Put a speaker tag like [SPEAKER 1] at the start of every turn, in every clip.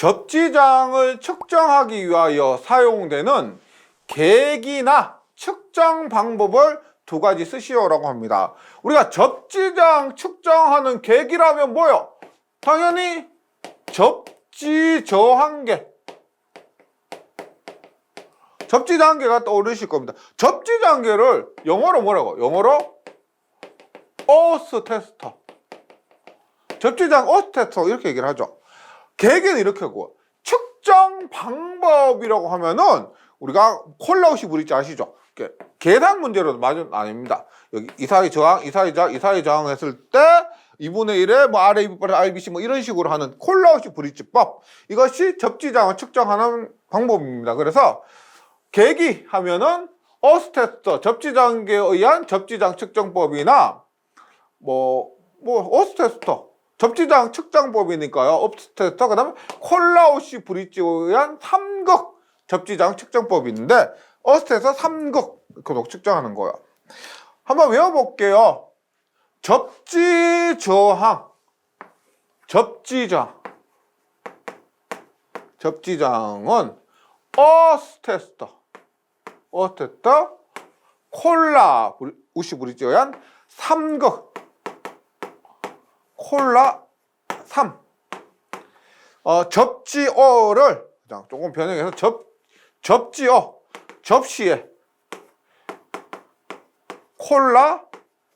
[SPEAKER 1] 접지장을 측정하기 위하여 사용되는 계기나 측정 방법을 두 가지 쓰시오라고 합니다. 우리가 접지장 측정하는 계기라면 뭐요? 당연히 접지 저항계. 접지 단계가 떠오르실 겁니다. 접지 단계를 영어로 뭐라고? 영어로 어스 테스터. 접지장 어스 테스터 이렇게 얘기를 하죠. 계기는 이렇게 하고 측정 방법이라고 하면은 우리가 콜라우시 브릿지 아시죠? 계산 문제로도 맞은 아닙니다. 여기 이사의 저항, 이사의 저항, 이사의 저항 했을 때 2분의 1에 뭐 RA, RBC 뭐 이런 식으로 하는 콜라우시 브릿지법 이것이 접지장을 측정하는 방법입니다. 그래서 계기 하면은 어스테스터 접지장계에 의한 접지장 측정법이나 뭐뭐 어스테스터 접지장 측정법이니까요. 업스테스터 그 다음에 콜라우시 브릿지에 의한 삼극 접지장 측정법인데 어스테스터 삼극 그렇게 측정하는 거예요. 한번 외워볼게요. 접지 저항 접지장 접지장은 어스테스터 어스테스터 콜라 브리- 우시 브릿지에 의한 삼극 콜라 3 어, 접지어를 조금 변형해서 접 접지어 접시에 콜라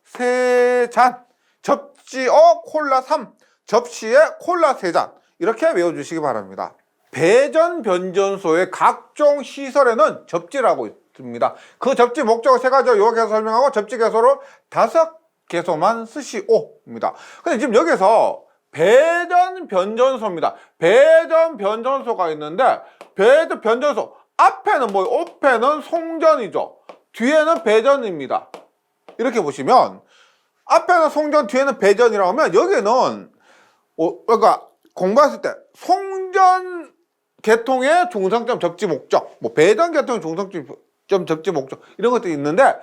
[SPEAKER 1] 세잔 접지어 콜라 3 접시에 콜라 세잔 이렇게 외워주시기 바랍니다. 배전 변전소의 각종 시설에는 접지라고 있습니다. 그 접지 목적을 세 가지로 요약해서 설명하고 접지 개소로 다섯 개소만 쓰시오입니다. 근데 지금 여기서 배전 변전소입니다. 배전 변전소가 있는데 배전 변전소 앞에는 뭐 앞에는 송전이죠. 뒤에는 배전입니다. 이렇게 보시면 앞에는 송전 뒤에는 배전이라고 하면 여기는 어, 그러니까 공부했을 때 송전 계통의 중성점 접지 목적, 뭐 배전 계통의 중성점 접지 목적 이런 것들이 있는데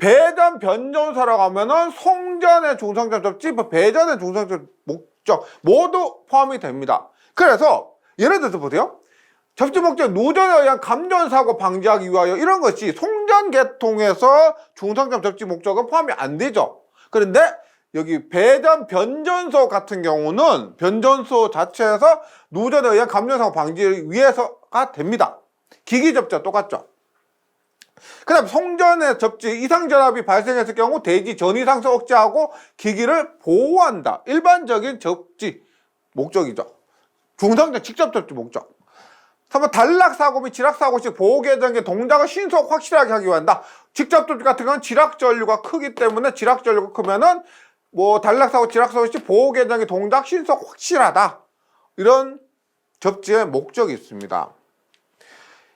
[SPEAKER 1] 배전 변전소라고 하면은 송전의 중성점 접지, 뭐 배전의 중성점 목적 모두 포함이 됩니다. 그래서 예를 들어서 보세요. 접지 목적 누전에 의한 감전 사고 방지하기 위하여 이런 것이 송전 계통에서 중성점 접지 목적은 포함이 안 되죠. 그런데 여기 배전 변전소 같은 경우는 변전소 자체에서 누전에 의한 감전 사고 방지를 위해서가 됩니다. 기기 접지와 똑같죠. 그 다음 송전의 접지 이상전압이 발생했을 경우 대지 전이상성 억제하고 기기를 보호한다. 일반적인 접지 목적이죠. 중성전 직접 접지 목적. 3번 단락사고 및 지락사고 시 보호계정 의 동작을 신속 확실하게 하기 위한다. 직접 접지 같은 경우는 지락전류가 크기 때문에 지락전류가 크면은 뭐 단락사고 지락사고 시 보호계정의 동작 신속 확실하다. 이런 접지의 목적이 있습니다.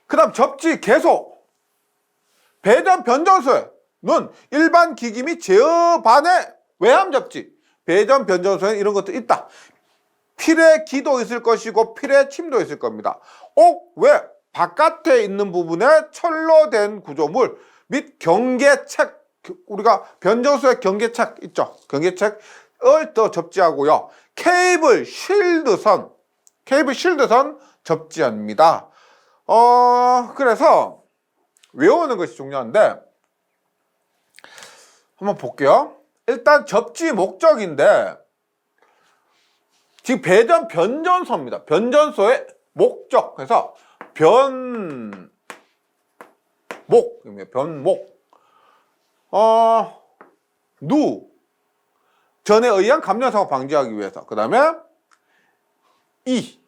[SPEAKER 1] 그 다음 접지 개소. 배전 변전소에는 일반 기기 및 제어 반의 외함 접지, 배전 변전소에는 이런 것도 있다. 필의 기도 있을 것이고 필의 침도 있을 겁니다. 옥, 외, 바깥에 있는 부분에 철로 된 구조물 및 경계책, 우리가 변전소의 경계책 있죠. 경계책을 또 접지하고요. 케이블, 쉴드선, 케이블 쉴드선 접지합니다. 어, 그래서 외우는 것이 중요한데 한번 볼게요. 일단 접지 목적인데 지금 배전 변전소입니다. 변전소의 목적. 그래서 변목 변목 어, 누 전에 의한 감전사고 방지하기 위해서 그 다음에 이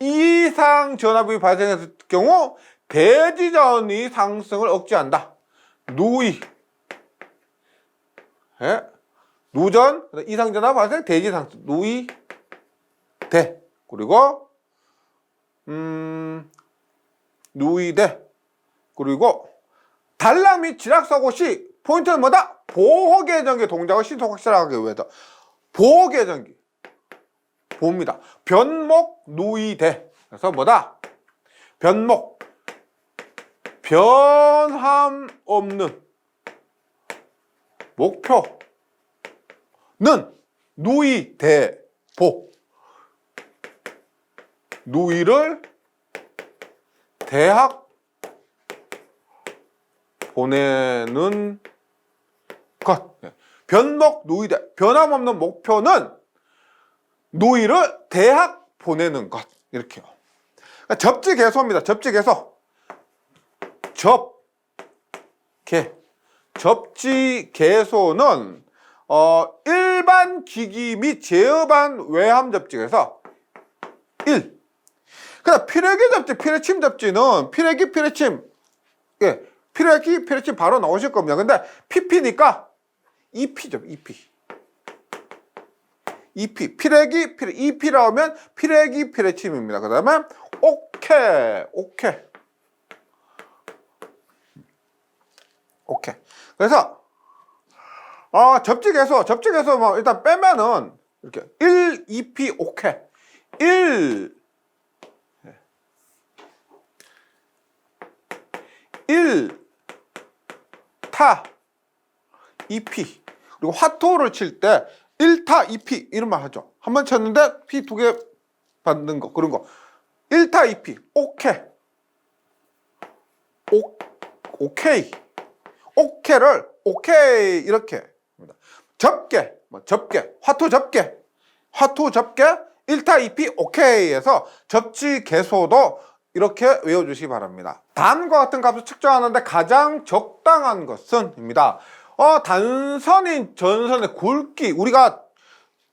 [SPEAKER 1] 이상 전압이 발생했을 경우 대지전이 상승을 억제한다. 누이. 예? 누전, 이상전압 발생, 대지 상승. 누이, 대. 그리고, 음, 누이대. 그리고, 단락 및 지락사고 시, 포인트는 뭐다? 보호계정기 동작을 신속 확실하게 위해서. 보호계정기. 보입니다. 변목, 누이대. 그래서 뭐다? 변목. 변함 없는 목표는 누이 대보 누이를 대학 보내는 것. 네. 변목 누이대 변함없는 목표는 누이를 대학 보내는 것 이렇게요. 그러니까 접지 개소입니다. 접지 개소. 접, 개. 접지 개소는 어, 일반 기기 및 제어반 외함 접지에서 1. 그다음 피레기 접지, 피레침 접지는 피레기, 피레침. 예. 피레기, 피레침 바로 나오실 겁니다. 근데 PP니까 EP죠, EP. EP, 피레기, 피레, EP라 하면 피레기, 피레침입니다. 그 다음에 오케이, 오케 오케이. 그래서 어, 접직에서 접직에서 뭐 일단 빼면은 이렇게 1, 2P 오케이. 1 1 타. 2P 그리고 화토를 칠 때 1타 2P 이런 말 하죠. 한 번 쳤는데 P 두 개 받는 거 그런 거. 1타 2P 오케이. 오, 오케이 오케이를 오케이 이렇게 합니다. 접게 뭐 접게 화토 접게 화토 접게 1타 2피 오케이에서 접지 개소도 이렇게 외워주시기 바랍니다. 단과 같은 값을 측정하는데 가장 적당한 것은 입니다. 어, 단선인 전선의 굵기 우리가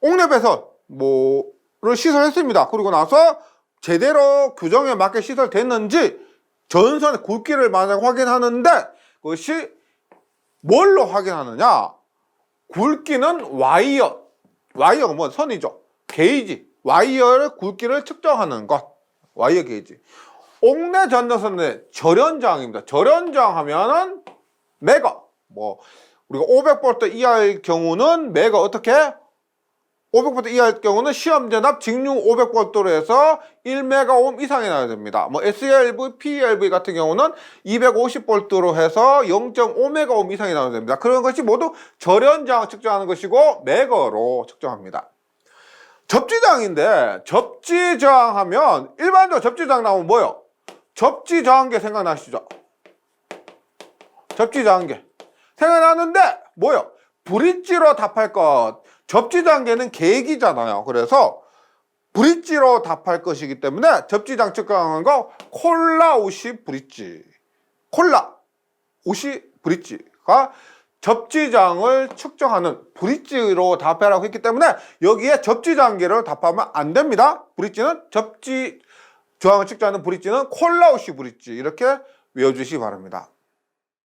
[SPEAKER 1] 옥랩에서 뭐를 시설했습니다. 그리고 나서 제대로 규정에 맞게 시설됐는지 전선의 굵기를 만약 확인하는데 그것이 뭘로 확인하느냐? 굵기는 와이어, 와이어가 뭐 선이죠. 게이지, 와이어의 굵기를 측정하는 것, 와이어 게이지. 옥내 전도선의 절연장입니다. 절연장 하면은 메가, 뭐 우리가 500V 이하의 경우는 메가 어떻게? 500V 이하의 경우는 시험 전압 직류 500V로 해서 1메가옴 이상이 나야 됩니다. 뭐 SLV, PLV 같은 경우는 250V로 해서 0.5메가옴 이상이 나야 됩니다. 그런 것이 모두 절연장 측정하는 것이고 메거로 측정합니다. 접지장인데 접지장 하면 일반적으로 접지장 나오면 뭐요? 접지장계 생각나시죠? 접지장계 생각나는데 뭐요? 브릿지로 답할 것 접지장계는 계기잖아요. 그래서 브릿지로 답할 것이기 때문에 접지 장 측정하는 거 콜라 옷이 브릿지 콜라 옷이 브릿지가 접지장을 측정하는 브릿지로 답하라고 했기 때문에 여기에 접지장계를 답하면 안 됩니다. 브릿지는 접지 저항을 측정하는 브릿지는 콜라우시 브릿지 이렇게 외워주시기 바랍니다.